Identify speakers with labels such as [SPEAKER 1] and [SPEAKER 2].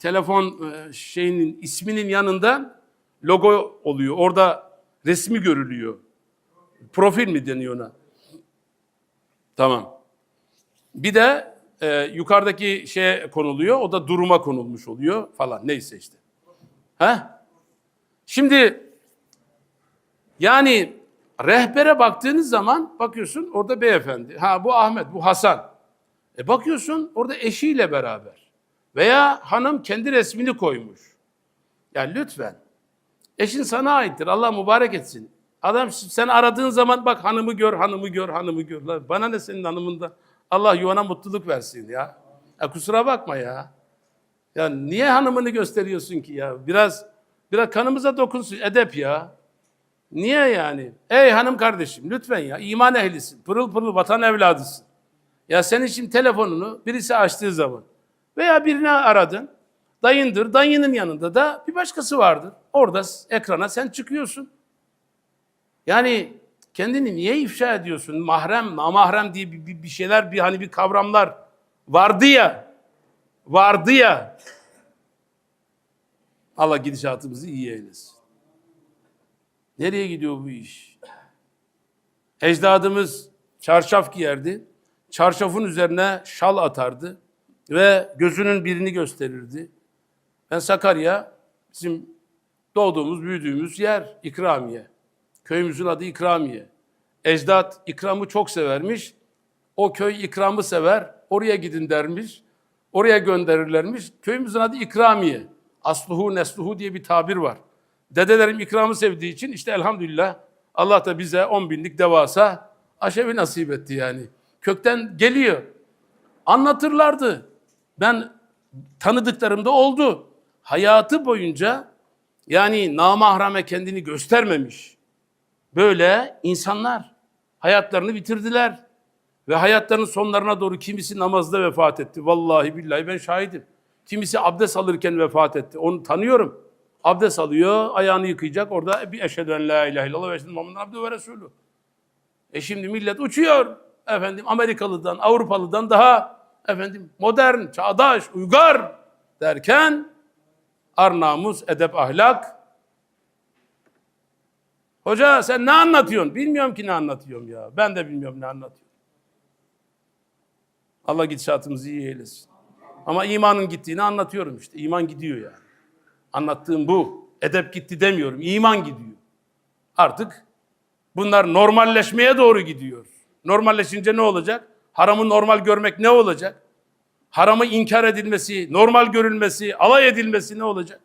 [SPEAKER 1] telefon e, şeyinin isminin yanında logo oluyor. Orada resmi görülüyor. Profil mi deniyor ona? Tamam. Bir de e, yukarıdaki şeye konuluyor. O da duruma konulmuş oluyor falan. Neyse işte. Ha? Şimdi yani rehbere baktığınız zaman bakıyorsun orada beyefendi. Ha bu Ahmet, bu Hasan. E bakıyorsun orada eşiyle beraber. Veya hanım kendi resmini koymuş. Ya lütfen. Eşin sana aittir. Allah mübarek etsin. Adam sen aradığın zaman bak hanımı gör, hanımı gör, hanımı gör. Lan Bana ne senin hanımında? Allah yuvana mutluluk versin ya. ya. Kusura bakma ya. Ya niye hanımını gösteriyorsun ki ya? Biraz biraz kanımıza dokunsun. Edep ya. Niye yani? Ey hanım kardeşim lütfen ya. iman ehlisin. Pırıl pırıl vatan evladısın. Ya senin şimdi telefonunu birisi açtığı zaman veya birini aradın. Dayındır. Dayının yanında da bir başkası vardır. Orada ekrana sen çıkıyorsun. Yani kendini niye ifşa ediyorsun? Mahrem, namahrem diye bir, bir, şeyler, bir hani bir kavramlar vardı ya. Vardı ya. Allah gidişatımızı iyi eylesin. Nereye gidiyor bu iş? Ecdadımız çarşaf giyerdi. Çarşafın üzerine şal atardı ve gözünün birini gösterirdi. Ben Sakarya, bizim doğduğumuz, büyüdüğümüz yer İkramiye. Köyümüzün adı İkramiye. Ecdat ikramı çok severmiş. O köy ikramı sever. Oraya gidin dermiş. Oraya gönderirlermiş. Köyümüzün adı İkramiye. Asluhu nesluhu diye bir tabir var. Dedelerim ikramı sevdiği için işte elhamdülillah Allah da bize 10 binlik devasa aşevi nasip etti yani. Kökten geliyor. Anlatırlardı. Ben tanıdıklarımda oldu. Hayatı boyunca yani namahrame kendini göstermemiş. Böyle insanlar hayatlarını bitirdiler. Ve hayatlarının sonlarına doğru kimisi namazda vefat etti. Vallahi billahi ben şahidim. Kimisi abdest alırken vefat etti. Onu tanıyorum. Abdest alıyor, ayağını yıkayacak. Orada bir eşhedü en la ilahe illallah ve eşhedü Muhammeden abdü ve resulü. E şimdi millet uçuyor. Efendim Amerikalı'dan, Avrupalı'dan daha efendim modern, çağdaş, uygar derken ar namus, edep, ahlak. Hoca sen ne anlatıyorsun? Bilmiyorum ki ne anlatıyorum ya. Ben de bilmiyorum ne anlatıyorum. Allah gidişatımızı iyi eylesin. Ama imanın gittiğini anlatıyorum işte. İman gidiyor yani. Anlattığım bu. Edep gitti demiyorum. İman gidiyor. Artık bunlar normalleşmeye doğru gidiyor. Normalleşince ne olacak? Haramı normal görmek ne olacak? Haramı inkar edilmesi, normal görülmesi, alay edilmesi ne olacak?